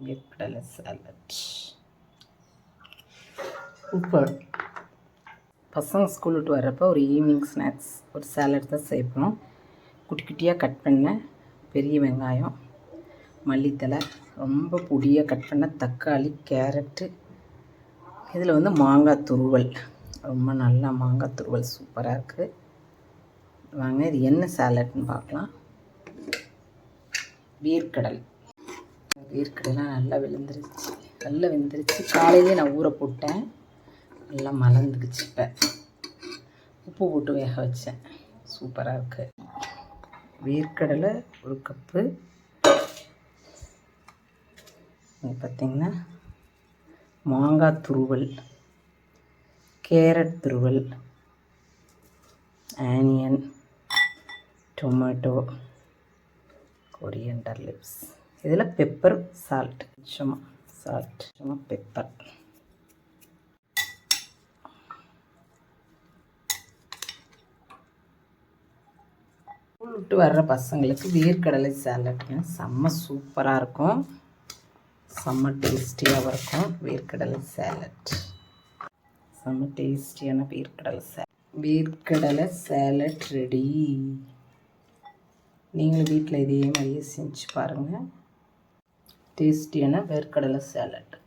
வேர்க்கடலை சாலட் உப்பு பசங்க ஸ்கூல் விட்டு வர்றப்போ ஒரு ஈவினிங் ஸ்நாக்ஸ் ஒரு சாலட் தான் செய்யணும் குட்டி குட்டியாக கட் பண்ண பெரிய வெங்காயம் மல்லித்தலை ரொம்ப பொடியாக கட் பண்ண தக்காளி கேரட்டு இதில் வந்து மாங்காய் துருவல் ரொம்ப நல்லா மாங்காய் துருவல் சூப்பராக இருக்குது வாங்க இது என்ன சாலட்னு பார்க்கலாம் வீர்க்கடல் வேர்க்கடலாம் நல்லா விழுந்துருச்சு நல்லா வெந்துருச்சு. காலையிலே நான் ஊற போட்டேன். நல்லா மலர்ந்துக்குச்சு இப்போ. உப்பு போட்டு வேக வச்சேன். சூப்பராக இருக்குது வேர்க்கடலை ஒரு கப்பு பார்த்திங்கன்னா பார்த்தீங்கன்னா மாங்காய் துருவல் கேரட் துருவல் ஆனியன் டொமேட்டோ கொரியண்டர் லிப்ஸ். இதில் பெப்பர் சால்ட் சும்மா சால்ட் சும்மா பெப்பர் ஸ்கூல் விட்டு வர்ற பசங்களுக்கு வேர்க்கடலை சாலட்ங்க செம்ம சூப்பராக இருக்கும். செம்ம டேஸ்டியாகவும் இருக்கும். வேர்க்கடலை சாலட் செம்ம டேஸ்டியான வேர்க்கடலை சேலட் வேர்க்கடலை சேலட் ரெடி நீங்களும் வீட்டில் இதே மாதிரியே செஞ்சு பாருங்கள் டேஸ்டியான வேர்க்கடலை சேலட்